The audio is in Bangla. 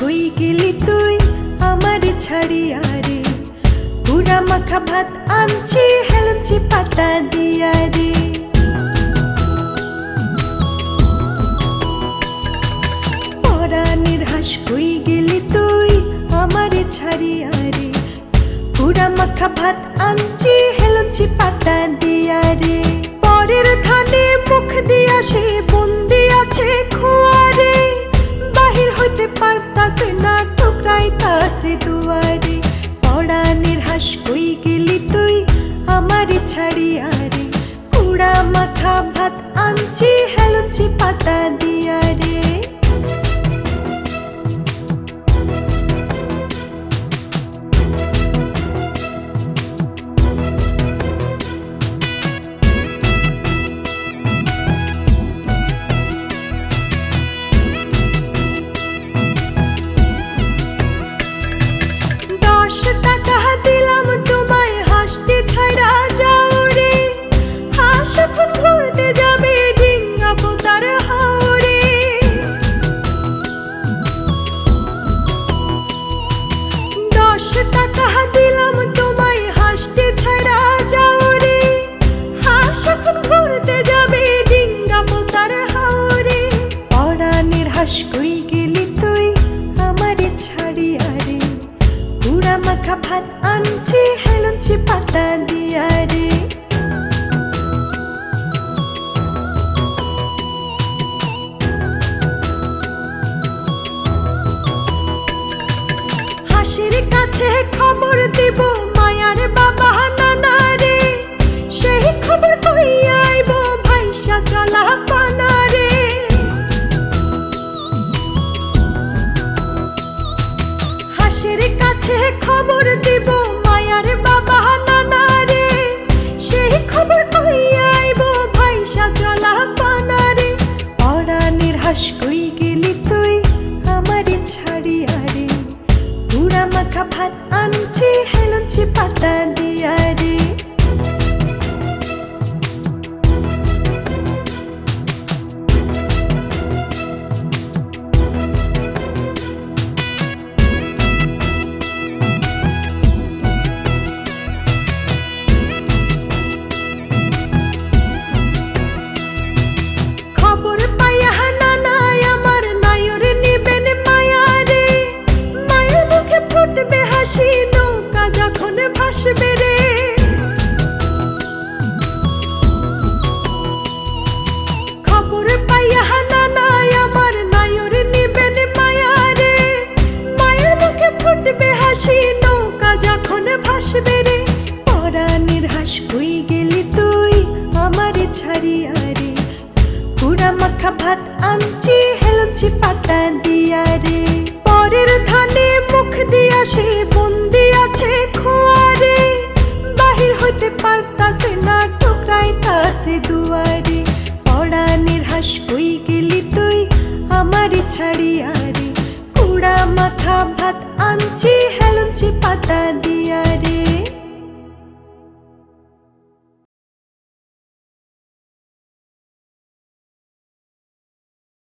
কই গেলি তুই আমার ছাড়িয়া রে। পুরা মাখা ভাত আনছি, হেলছি পাতা দিয়া রে। পরাণের হাস কই গেলি তুই আমার ছাড়িয়া রে। পুরা মাখা ভাত আনছি, হেলছি পাতা দিয়া রে। পরের ধানে মুখ ছাড়িয়া রে কুড়া মাখা ভাত আনছি হেলছি পাতা দিয়া রে ঘুরতে যাবে ডিঙ্গা হাওরে। পরাণের হাস কই গেলি তুই আমারে ছাড়িয়া রে পুরা মাখা ভাত আনছি হেলছি পাতা দিয়া কাছে খবর দিব মায়ার বাবা। আনছি হেলছি পাতা দিয়া যখন ভাসবে রে। খবর পাইয়া নানাই আমার নায়র নিবেন মায়া রে। মায়ের মুখে ফুটবে হাসি, নৌকা যখন ভাসবে রে। কই গেলি তুই আমারে ছাড়িয়া রে। পুরা মাখা ভাত আনছি আমারে ছাড়িয়া রে কুড়া মাথা ভাত আনছি হেলুনছি পাতা রে